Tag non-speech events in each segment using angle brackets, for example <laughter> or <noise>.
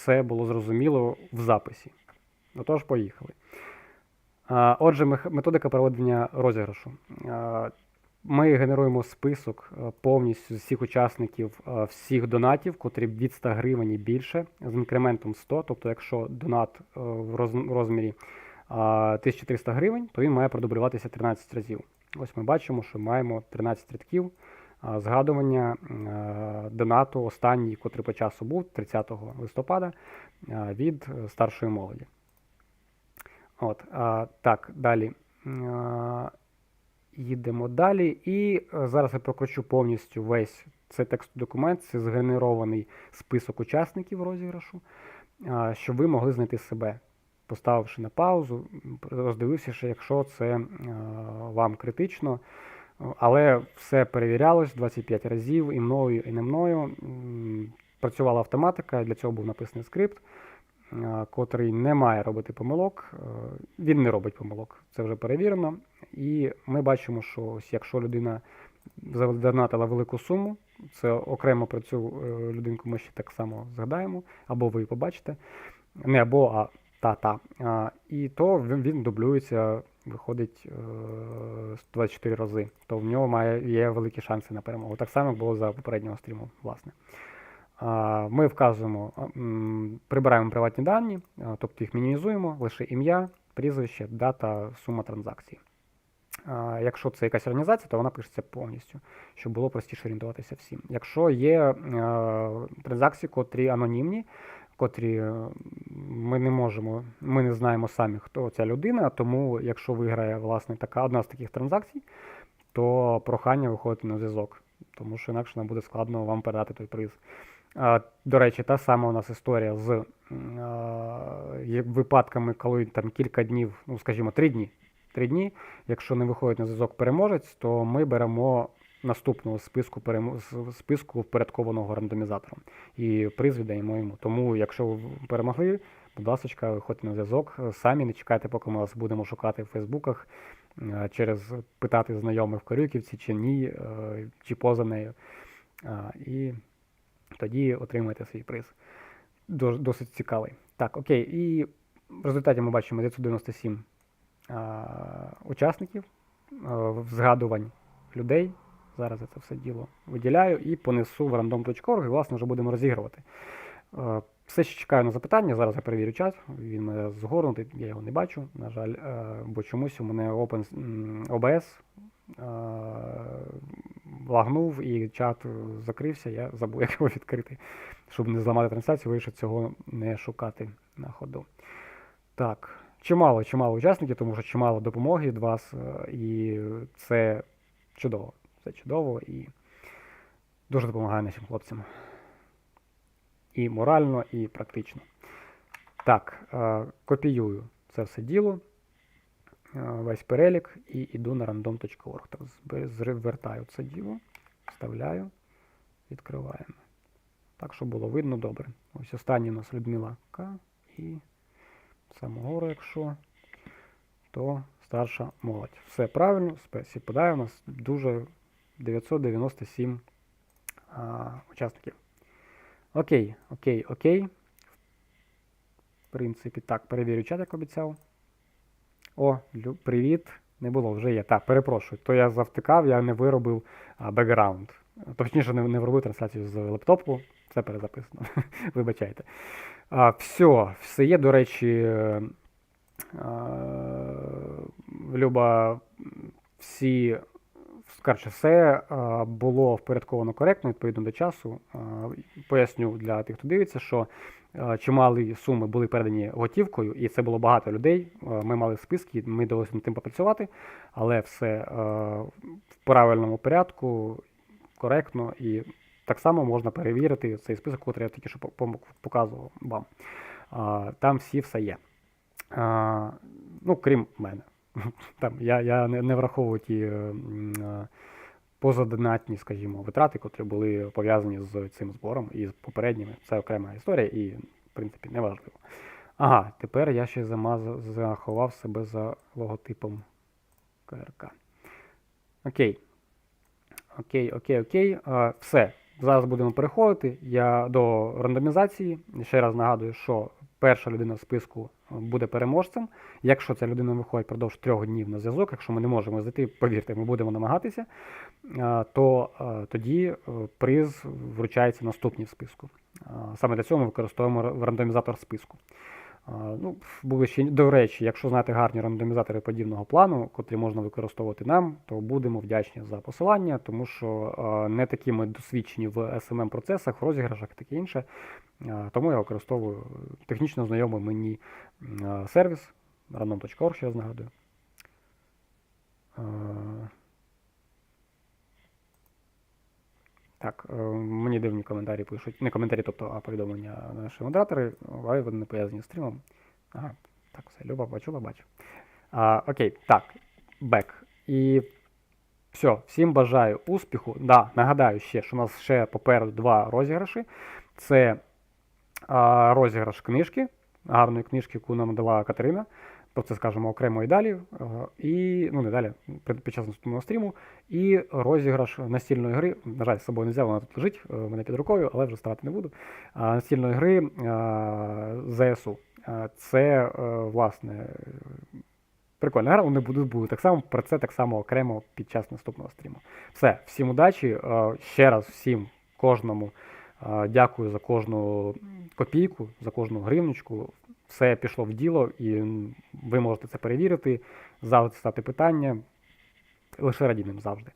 все було зрозуміло в записі. Отож, поїхали. Отже, методика проведення розіграшу. Ми генеруємо список е, повністю з всіх учасників е, всіх донатів, котрі від 100 гривень і більше, з інкрементом 100. Тобто, якщо донат е, в розмірі 1300 гривень, то він має продублюватися 13 разів. Ось ми бачимо, що маємо 13 рядків згадування е, донату останній, котрий по часу був 30 листопада е, від е, старшої молоді. От, так, далі. Їдемо далі. І зараз я прокручу повністю весь цей текстовий документ. Це згенерований список учасників розіграшу, щоб ви могли знайти себе, поставивши на паузу, роздивився, що якщо це вам критично. Але все перевірялось 25 разів і мною, і не мною. Працювала автоматика, для цього був написаний скрипт, е, котрий не має робити помилок. Е, Він не робить помилок, це вже перевірено. І ми бачимо, що ось якщо людина задонатила велику суму, це окремо про цю е, людинку ми ще так само згадаємо, або ви побачите. Не або, а та-та. І то він, він дублюється, виходить е, 24 рази. То в нього має, є великі шанси на перемогу. Так само було за попереднього стріму, власне. Ми вказуємо, прибираємо приватні дані, тобто їх мінімізуємо, лише ім'я, прізвище, дата, сума транзакції. Якщо це якась організація, то вона пишеться повністю, щоб було простіше орієнтуватися всім. Якщо є е, транзакції, котрі анонімні, котрі е, ми не можемо, ми не знаємо самі, хто ця людина, тому якщо виграє власне така одна з таких транзакцій, то прохання виходити на зв'язок, тому що інакше нам буде складно вам передати той приз. До речі, та сама у нас історія з випадками, коли там кілька днів, ну скажімо, три дні. Три дні, якщо не виходить на зв'язок переможець, то ми беремо наступного списку списку впорядкованого рандомізатором і приз віддаємо йому. Тому, якщо ви перемогли, будь ласка, виходьте на зв'язок. Самі не чекайте, поки ми вас будемо шукати в Фейсбуках, е, через питати знайомих в Корюківці чи ні, е, чи поза нею. І тоді отримаєте свій приз. Дос- Досить цікавий. Так, окей. І в результаті ми бачимо 997 а, учасників, згадувань людей. Зараз я це все діло виділяю і понесу в random.org, і власне вже будемо розігрувати. Е, Все ще чекаю на запитання. Зараз я перевірю чат. Він мене згорнутий, я його не бачу, на жаль, е, бо чомусь у мене Open, OBS е, лагнув і чат закрився. Я забув, <laughs> як його відкрити. Щоб не зламати трансляцію, вирішив цього не шукати на ходу. Так, чимало, чимало учасників, тому що чимало допомоги від вас, і це чудово. Це чудово і дуже допомагає нашим хлопцям. І морально, і практично. Так, е, копіюю це все діло, е, весь перелік, і йду на random.org. Так, звертаю це діло, вставляю, відкриваємо. Так, щоб було видно добре. Ось останній у нас Людмила К. І самогору, якщо, то старша молодь. Все правильно, співпадає у нас дуже 997 а, учасників. Окей, окей, окей. В принципі, так, перевірю чат, як обіцяв. О, привіт. Не було, вже є. Так, перепрошую. То я завтикав, я не виробив а, бекграунд. Точніше, не, не виробив трансляцію з лептопу. Це перезаписано. <laughs> Вибачайте. А, все, все є, до речі. е, е, Люба, всі Скорше, все е, було впорядковано коректно відповідно до часу. Е, Поясню для тих, хто дивиться, що е, чималі суми були передані готівкою, і це було багато людей. Ми мали списки, ми довелося над тим попрацювати, але все в правильному порядку, коректно і так само можна перевірити цей список, який я тільки що по- по- показував вам. Там всі все є. Ну, крім мене. Там, я, я не, не враховую ті е, е, позадонатні, скажімо, витрати, котрі були пов'язані з цим збором і з попередніми. Це окрема історія і, в принципі, не важливо. Ага, тепер я ще замазав, заховав себе за логотипом КРК. Окей. Окей, окей, окей. Е, все. зараз будемо переходити я до рандомізації. Ще раз нагадую, що перша людина в списку буде переможцем. Якщо ця людина виходить продовж трьох днів на зв'язок, якщо ми не можемо зайти, повірте, ми будемо намагатися, е, то е, тоді е, приз вручається наступній в списку. Саме для цього ми використовуємо рандомізатор списку. Ну, були ще, до речі, якщо знаєте гарні рандомізатори подібного плану, котрі можна використовувати нам, то будемо вдячні за посилання, тому що не такі ми досвідчені в smm процесах, в розіграшах і таке інше. Тому я використовую технічно знайомий мені сервіс random.org, ще раз нагадую. Так, е, мені дивні коментарі пишуть. Не коментарі, тобто, а повідомлення наші модератори, але вони не пов'язані з стрімом. Ага, так, все, Люба, почула, бачу. А, окей, так, бек. І все, всім бажаю успіху. Да, нагадаю ще, що у нас ще попереду два розіграші. Це а, розіграш книжки, гарної книжки, яку нам дала Катерина. Про це скажемо окремо і далі. Е, І, ну, не далі, під час наступного стріму. І розіграш настільної гри. На жаль, з собою не взяв, вона тут лежить е, в мене під рукою, але вже ставити не буду. Настільної гри ЗСУ. Це, е, власне, е, прикольна гра, вони будуть будуть так само про це так само окремо під час наступного стріму. Все, всім удачі. е, Ще раз всім кожному е, дякую за кожну копійку, за кожну гривничку. Все пішло в діло, і ви можете це перевірити, завжди ставити питання. Лише радійним завжди.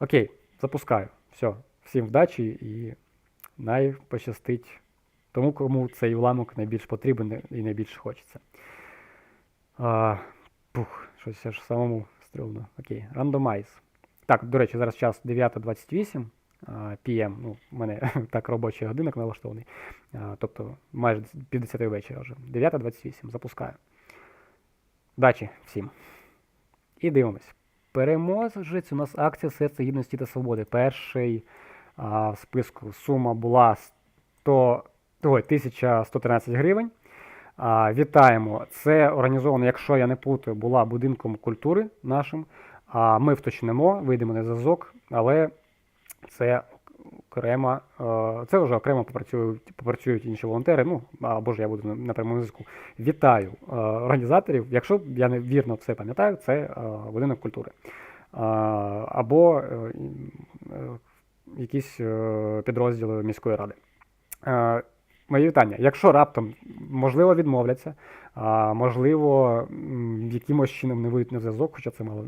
Окей, запускаю. Все, всім вдачі і най пощастить тому, кому цей уламок найбільш потрібен і найбільш хочеться. А, пух, щось аж самому стрьомно. Окей, рандомайз. Так, до речі, зараз час 9.28 а, PM. Ну, у мене <laughs> так робочий годинок налаштований. Тобто майже 50 вечора вже. 9.28. Запускаю. Удачі всім. І дивимось. Переможець у нас акція Серце Гідності та Свободи. Перший а, в списку сума була 100, ой, 1113 гривень. А, вітаємо. Це організовано, якщо я не путаю, була будинком культури нашим. А ми вточнемо, вийдемо на зв'язок, але це окремо, е, це вже окремо попрацюють, попрацюють інші волонтери. Ну або ж я буду на- прямому зв'язку. Вітаю е, організаторів. Якщо я не вірно все пам'ятаю, це е, будинок культури. Або якісь підрозділи міської ради. Мої вітання. Якщо раптом, можливо, відмовляться, а, можливо, якимось чином не вийдуть на зв'язок, хоча це мало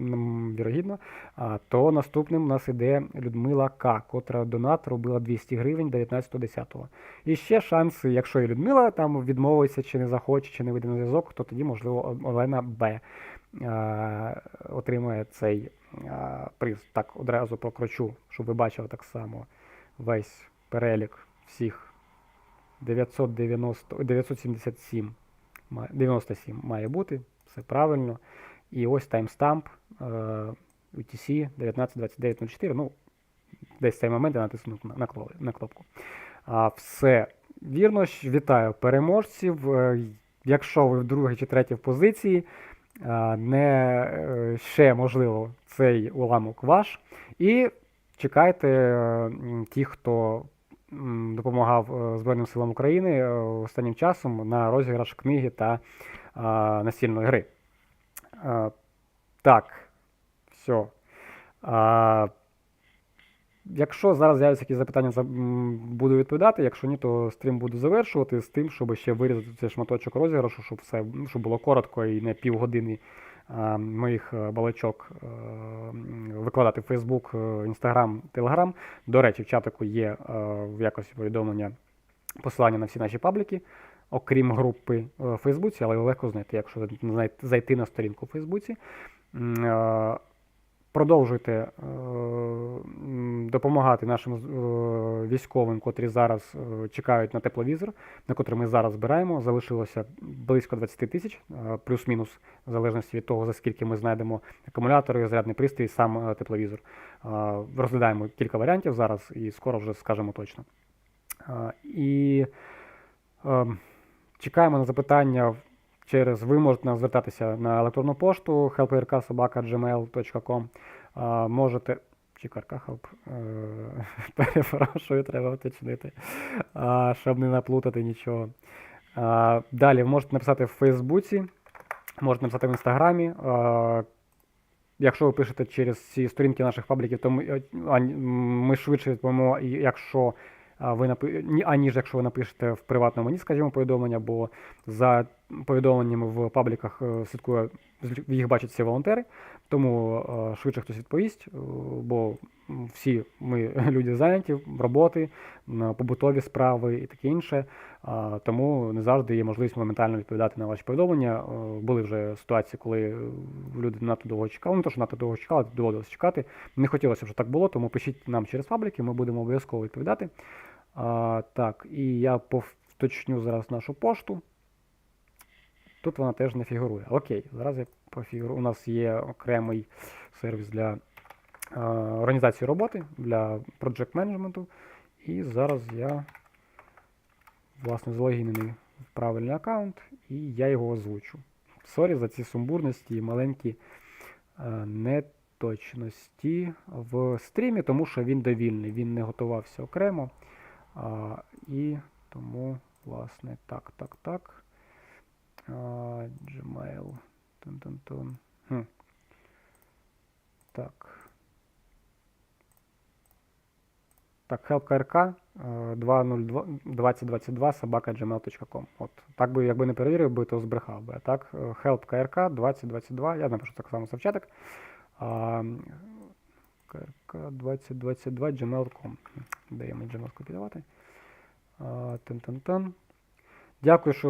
вірогідно, а, то наступним у нас іде Людмила К., котра донат робила 200 гривень 19.10. І ще шанси, якщо і Людмила там відмовиться, чи не захоче, чи не вийде на зв'язок, то тоді, можливо, Олена Б. е, отримає цей е, приз. Так, одразу прокручу, щоб ви бачили так само весь перелік всіх 990, 977 ма- 97 має бути, все правильно. І ось таймстамп е, UTC 192904. Ну, десь цей момент я натиснув на, на, кнопку. А, все вірно. Вітаю переможців. Е, Якщо ви в другій чи третій позиції, е, не е, ще можливо цей уламок ваш. І чекайте е, ті, хто допомагав е, Збройним силам України е, останнім часом на розіграш книги та настільної гри. Е, Так, все. Якщо зараз з'являться якісь запитання, буду відповідати. Якщо ні, то стрім буду завершувати з тим, щоб ще вирізати цей шматочок розіграшу, щоб все ну, щоб було коротко і не півгодини моїх е, балачок е, викладати в Facebook, е, Instagram, Telegram. До речі, в чатику є е, в якості повідомлення посилання на всі наші пабліки, окрім групи е, в Фейсбуці, але легко знайти, якщо зайти на сторінку в Фейсбуці. Продовжуйте е, допомагати нашим е, військовим, котрі зараз е, чекають на тепловізор, на котрий ми зараз збираємо. Залишилося близько 20 тисяч, плюс-мінус, в залежності від того, за скільки ми знайдемо акумулятори, зарядний пристрій, сам тепловізор. Розглядаємо кілька варіантів зараз і скоро вже скажемо точно. І е, чекаємо на запитання через ви можете нам звертатися на електронну пошту helprk.gmail.com. Можете чи Каркахалп. Е, <laughs> перепрошую, треба уточнити, щоб не наплутати нічого. Далі можете написати в Фейсбуці, можете написати в Інстаграмі. Якщо ви пишете через ці сторінки наших пабліків, то ми, е, ми швидше відповімо, якщо ви аніж якщо ви напишете в приватному мені, скажімо, повідомлення, бо за повідомленнями в пабліках е, слідкує, їх бачать всі волонтери, тому е, швидше хтось відповість, е, бо всі ми <laughs> люди зайняті, роботи, побутові справи і таке інше. Тому не завжди є можливість моментально відповідати на ваші повідомлення. Були вже ситуації, коли люди надто довго чекали. Не то, що надто довго чекали, доводилось чекати. Не хотілося, щоб так було, тому пишіть нам через пабліки, ми будемо обов'язково відповідати. Так, і я повточню зараз нашу пошту. Тут вона теж не фігурує. Окей, зараз я пофігурую. У нас є окремий сервіс для е, організації роботи, для project менеджменту. І зараз я, власне, залогінений в правильний аккаунт, і я його озвучу. Сорі за ці сумбурності і маленькі е, неточності в стрімі, тому що він довільний, він не готувався окремо. А, і тому, власне, так, так, так. Gmail. Тун-тун-тун. Хм. Так. Так, helpkrk 202 2022 собака gmail.com. От. Так би, якби не перевірив би, то збрехав би. А так, е, helpkrk 2022, я напишу так само совчаток. Krk 2022 gmail.com. Даємо Gmail скопіювати. А, Тин-тин-тин. Дякую, що